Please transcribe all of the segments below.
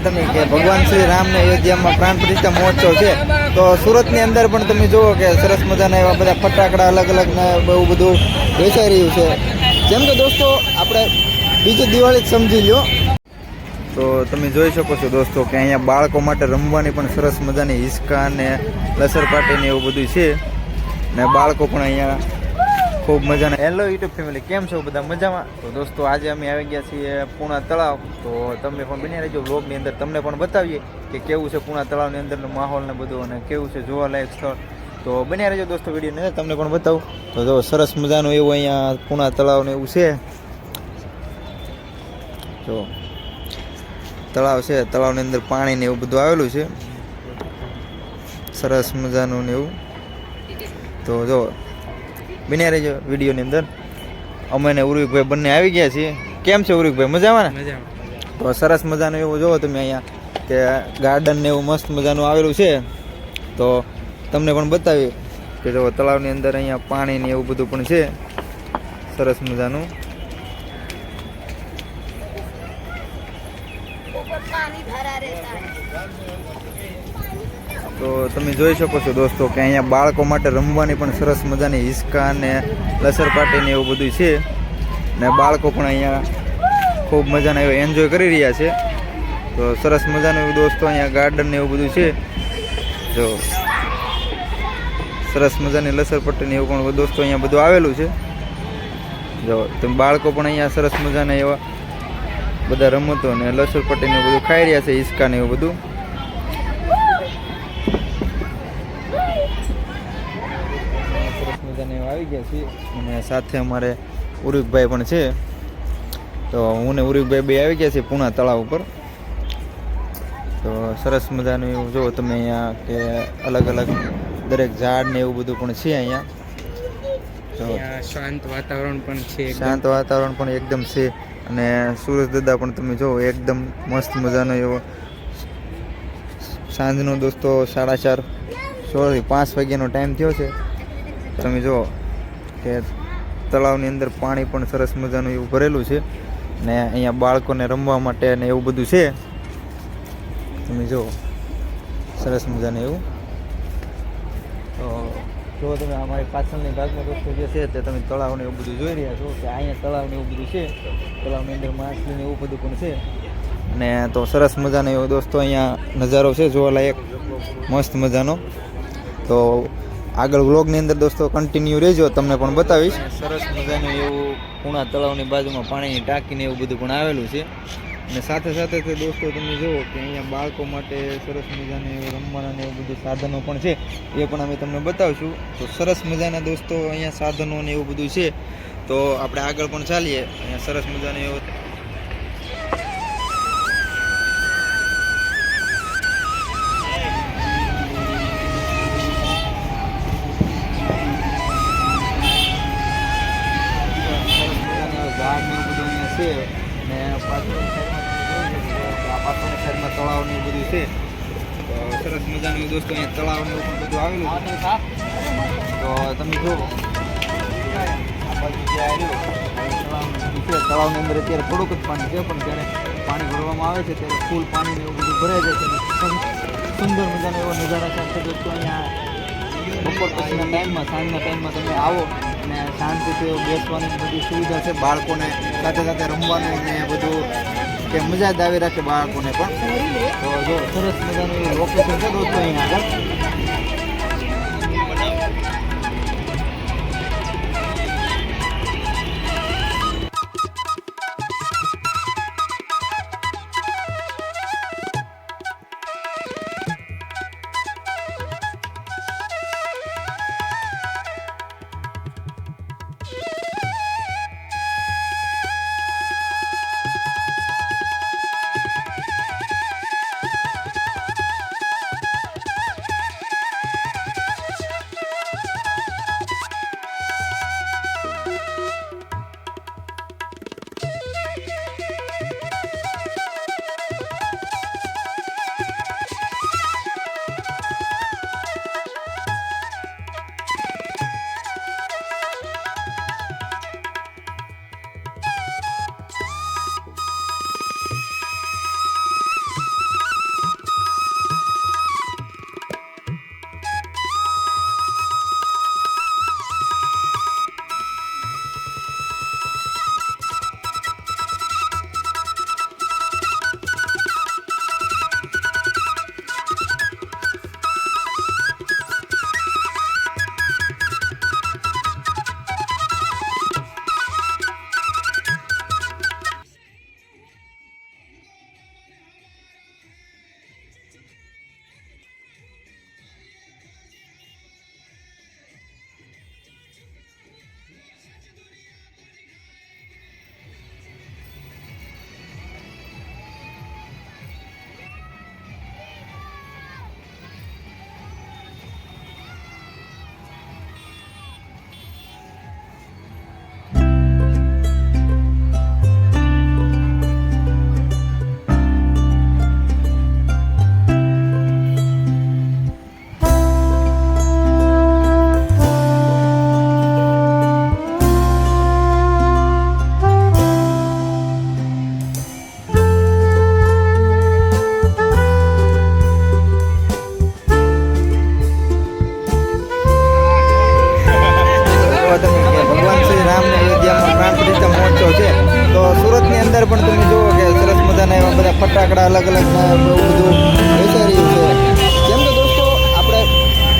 તો જો તમે કે ભગવાન શ્રી રામને અયોધ્યામાં પ્રાણ પ્રતિષ્ઠા મહોત્સવ છે, તો સુરતની અંદર પણ તમે જુઓ કે સરસ મજાના એવા બધા ફટાકડા અલગ અલગ ને બહુ બધું વેચાઈ રહ્યું છે. જેમ કે દોસ્તો, આપણે બીજી દિવાળી જ સમજી લ્યો. તો તમે જોઈ શકો છો દોસ્તો કે અહીંયા બાળકો માટે રમવાની પણ સરસ મજાની હિસ્કા ને લસરપાટી ને એવું બધું છે. ને બાળકો પણ અહીંયા ખૂબ મજાના. હેલો યુટ્યુબ ફેમિલી કેમ છો બધા મજામાં? તો દોસ્તો, આજે અમે આવી ગયા છીએ પૂણા તળાવ. તો તમે પણ બની રહેજો બ્લોગની અંદર. તમને પણ બતાવીએ કે કેવું છે પૂણા તળાવની અંદરનો માહોલ ને બધું અને કેવું છે જોવાલાયક સ્થળ. તો બન્યા રહેજો દોસ્તો વીડિયો તમને પણ બતાવું. તો જો, સરસ મજાનું એવું અહીંયા પૂણા તળાવ ને એવું છે. જો, તળાવ છે, તળાવની અંદર પાણી ને એવું બધું આવેલું છે. સરસ મજાનું ને એવું. તો જો બન્યા રહેજો વિડીયોની અંદર. અમે ને ઉર્વિકભાઈ બંને આવી ગયા છીએ. કેમ છે ઉર્વિકભાઈ? મજામાં ને? તો સરસ મજાનું એવું જોવો તમે અહીંયા કે ગાર્ડન ને એવું મસ્ત મજાનું આવેલું છે. તો તમને પણ બતાવી કે જો તળાવની અંદર અહીંયા પાણી ને એવું બધું પણ છે. સરસ મજાનું. ભરા રહેતા તો તમે જોઈ શકો છો દોસ્તો કે અહીંયા બાળકો માટે રમવાની પણ સરસ મજાની હિસ્કા ને લસરપાટી ને એવું બધું છે. ને બાળકો પણ અહીંયા ખૂબ મજાના એવું એન્જોય કરી રહ્યા છે. તો સરસ મજાનું એવું દોસ્તો અહીંયા ગાર્ડન ને એવું બધું છે. જો સરસ મજાની લસરપટ્ટી ને એવું પણ દોસ્તો અહીંયા બધું આવેલું છે. જો તમે બાળકો પણ અહીંયા સરસ મજાના એવા બધા રમતો ને લસરપટ્ટી ને બધું ખાઈ રહ્યા છે, હિસકા ને એવું બધું. આવી ગયા છીએ. અને સાથે અમારે ઉરુકભાઈ પણ છે. તો હું ને ઉરુકભાઈ બે આવી ગયા છીએ પૂણા તળાવ ઉપર. તો સરસ મજાનું એવું જુઓ તમે અહીંયા કે અલગ અલગ દરેક ઝાડ ને એવું બધું પણ છે અહીંયા. જો અહીંયા શાંત વાતાવરણ પણ છે શાંત વાતાવરણ પણ એકદમ છે. અને સુરજ દાદા પણ તમે જુઓ એકદમ મસ્ત મજાનો એવો સાંજનો દોસ્તો સાડા ચાર સોળથી પાંચ વાગ્યાનો ટાઈમ થયો છે. તમે જુઓ કે તળાવની અંદર પાણી પણ સરસ મજાનું એવું ભરેલું છે ને અહીંયા બાળકોને રમવા માટે ને એવું બધું છે. તમે જુઓ. સરસ મજાનું એવું. તો જો તમે અમારી પાછળની ભાગમાં દોસ્તો જે છે તે તમે તળાવને એવું બધું જોઈ રહ્યા છો કે અહીંયા તળાવને એવું બધું છે. તળાવની અંદર માછલીને એવું બધું પણ છે. ને તો સરસ મજાનો એવો દોસ્તો અહીંયા નજારો છે, જોવાલાયક. મસ્ત મજાનો. તો આગળ વ્લોગની અંદર દોસ્તો કન્ટિન્યુ રહેજો, તમને પણ બતાવીશ. સરસ મજાનું એવું પૂણા તળાવની બાજુમાં પાણીની ટાંકીને એવું બધું પણ આવેલું છે. અને સાથે સાથે તે દોસ્તો તમે જુઓ કે અહીંયા બાળકો માટે સરસ મજાને એવું રમવાના એવું બધું સાધનો પણ છે. એ પણ અમે તમને બતાવશું. તો સરસ મજાના દોસ્તો અહીંયા સાધનો ને એવું બધું છે. તો આપણે આગળ પણ ચાલીએ. અહીંયા સરસ મજાનું એવું મજાનું એવું દોસ્તો અહીંયા તળાવ ને એવું પણ બધું આવેલું તો તમે જુઓ તળાવનું તળાવની અંદર અત્યારે થોડુંક જ પાણી છે, પણ જ્યારે પાણી ભરવામાં આવે છે, ત્યારે ફૂલ પાણી ને એવું બધું ભરાઈ જાય છે. સુંદર મજાનો એવો નજારા સાથે દોસ્તો અહીંયા બપોર પછીના ટાઈમમાં, સાંજના ટાઈમમાં તમે આવો અને શાંતિથી બેસવાની બધી સુવિધા છે. બાળકોને સાથે સાથે રમવાનું ને બધું કે મજા જ આવી રાખે બાળકોને પણ. તો જો સરસ મજાનું લોકેશન છે દોસ્તો અહીંયા આગળ.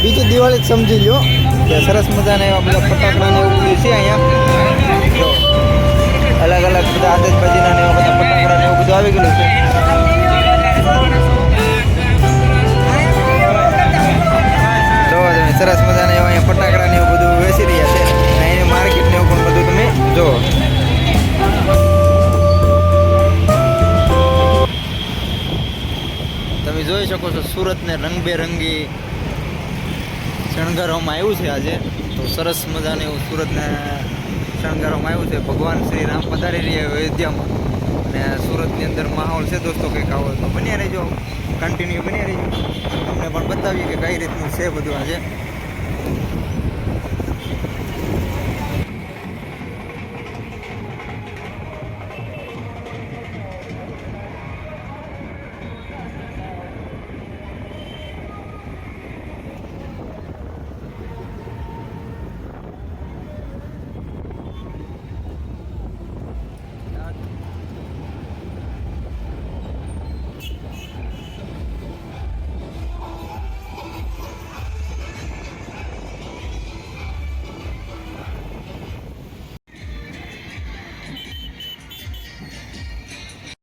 બીજી દિવાળી જ સમજી લો કે સરસ મજાના એવા બધા ફટાકડા ને એવું છે અહીંયા. અલગ અલગ બધા આતશબાજીના ને એવા બધા ફટાકડા ને એવું બધું આવી ગયેલું છે. સરસ મજાના એવા અહીંયા ફટાકડા ને એવું બધું વેચી રહ્યા છે. અને માર્કેટ ને એવું પણ બધું તમે જો. તમે જોઈ શકો છો સુરતને રંગબેરંગી શણગારવામાં આવ્યું છે આજે. તો સરસ મજાને એવું સુરતને શણગારવામાં આવ્યું છે. ભગવાન શ્રી રામ પધારી રહ્યા અયોધ્યામાં. અને સુરતની અંદર માહોલ છે દોસ્તો, કંઈક આવો. તો બન્યા રહેજો. કન્ટિન્યુ બન્યા રહેજો. તમને પણ બતાવીએ કે કઈ રીતનું છે બધું આજે.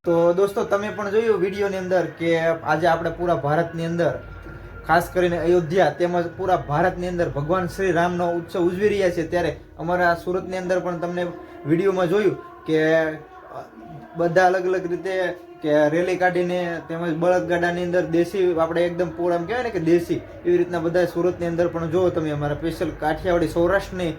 તો દોસ્તો, તમે પણ જોયું વિડીયોની અંદર કે આજે આપણે પૂરા ભારતની અંદર, ખાસ કરીને અયોધ્યા તેમજ પૂરા ભારતની અંદર ભગવાન શ્રી રામનો ઉત્સવ ઉજવી રહ્યા છે, ત્યારે અમારા સુરતની અંદર પણ તમને વિડીયોમાં જોયું કે બધા અલગ અલગ રીતે કે રેલી કાઢીને તેમજ બળદગાડાની અંદર દેશી, આપણે એકદમ પૂળ એમ કહેવાય ને કે દેશી, એવી રીતના બધા સુરતની અંદર પણ જોવો તમે, અમારા સ્પેશિયલ કાઠિયાવાડી સૌરાષ્ટ્રની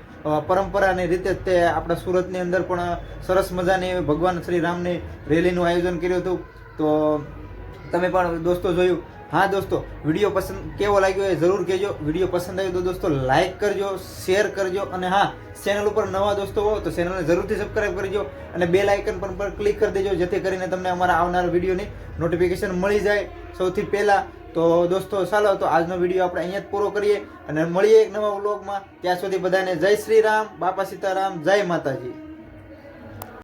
પરંપરાની રીતે તે આપણા સુરતની અંદર પણ સરસ મજાની ભગવાન શ્રી રામની રેલીનું આયોજન કર્યું હતું. તો તમે પણ દોસ્તો જોયું હા દોસ્તો, વીડિયો પસંદ કેવો લાગ્યો એ જરૂર કહેજો. વીડિયો પસંદ આવ્યો તો દોસ્તો લાઈક કરજો શેર કરજો અને હા ચેનલ ઉપર નવા દોસ્તો હો તો ચેનલને જરૂરથી સબસ્ક્રાઈબ કરજો અને બે લાઇકન પણ પર ક્લિક કરી દેજો જેથી કરીને તમને અમારા આવનારા વિડીયોની નોટિફિકેશન મળી જાય. સૌથી પહેલાં તો દોસ્તો ચાલો, તો આજનો વીડિયો આપણે અહીંયા જ પૂરો કરીએ અને મળીએ એક નવા વ્લોગમાં ત્યાં સુધી બધાને જય શ્રી રામ, બાપા સીતારામ, જય માતાજી.